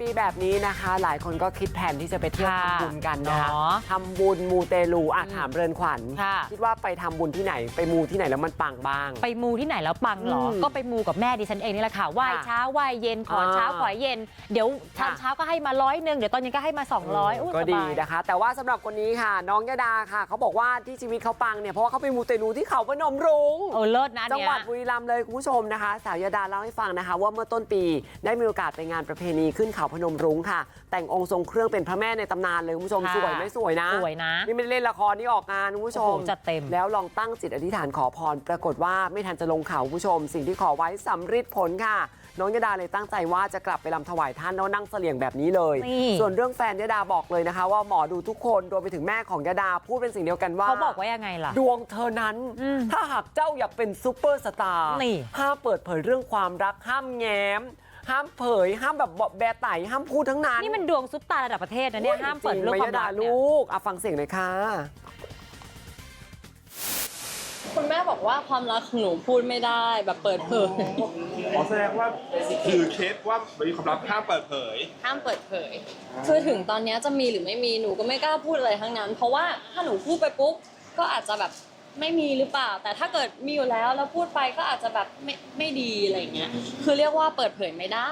ปีแบบนี้นะคะหลายคนก็คิดแผนที่จะไปเที่ยวค่ะทำบุญกันนะคะเนาะทำบุญมูเตลูอะถามเรือนขวัญค่ะคิดว่าไปทำบุญที่ไหนไปมูที่ไหนแล้วมันปังบ้าง ไปมูที่ไหนแล้วปังเหรออืมก็ไปมูกับแม่ดิฉันเองนี่แหละค่ะไหว้ค่ะเช้าไหว้เย็นขออ่าเช้าขอเย็น เดี๋ยวตอนค่ะเช้าก็ให้มาร้อยหนึ่งเดี๋ยวตอนเย็นก็ให้มา 200อุ้ยก็สดีบายนะคะ แต่ว่าสำหรับคนนี้ค่ะ น้องยดาค่ะเขาบอกว่าที่ชีวิตเขาปังเนี่ยเพราะว่าเขาไปมูเตลูที่เขาพนมรุง้งเออเลิศนะจังเนี่ยหวัดบุรีรัมย์เลยคุณผู้ชมนะคะ สาวยดาเล่าให้ฟังนะคะ ว่าเมื่อต้นปีได้มีโอกาสไปงานประเพณีขึ้นเขาพนมรุ้งค่ะ แต่งองค์ทรงเครื่องเป็นพระแม่ในตำนานเลยคุณผู้ชมค่ะสวยไหมสวยนะสวยนะ นี่ไม่ได้เล่นละครนี่ออกงานคุณผู้ชมโอ้โหจัดเต็มแล้วลองตั้งจิตอธิษฐานขอพร ปรากฏว่าไม่ทันจะลงเขาคุณผู้ชม สิ่งที่ขอไว้สำเร็จผลค่ะ น้องยดาเลยตั้งใจว่าจะกลับไปรำถวายท่านแล้วนั่งเสลี่ยงแบบนี้เลยนี่ส่วนเรื่องแฟนยดาบอกเลยนะคะ ว่าหมอดูทุกคนรวมไปถึงแม่ของยดาพูดเป็นสิ่งเดียวกันว่าเขาบอกว่ายังไงล่ะดวงเธอนั้นอืมถ้าหากเจ้าอยากเป็นซูเปอร์สตาร์นี่ห้ามเปิดเผยเรื่องความรักห้ามแง้ม ห้ามเผยห้ามแบบบอกแบร์ไต่ห้ามพูดทั้งนั้นนี่มันดวงซุปตาระดับประเทศนะเนี่ยห้ามเปิดเรื่องความรักจเนี่ยลูกอะฟังเสียงหน่อยค่ะคุณแม่บอกว่าความรักของหนูพูดไม่ได้แบบเปิดเผยอ๋อแสดงว่าคือเคสว่ามีความลับห้ามเปิดเผย ห้ามเปิดเผย คือถึงตอนเนี้ยจะมีหรือไม่มีหนูก็ไม่กล้าพูดอะไรทั้งนั้น เพราะว่าถ้าหนูพูดไปปุ๊บก็อาจจะแบบ ไม่มีหรือเปล่า แต่ถ้าเกิดมีอยู่แล้วแล้วพูดไปก็อาจจะแบบไม่ไม่ดีอะไรอย่างเงี้ยคือเรียกว่าเปิดเผยไม่ได้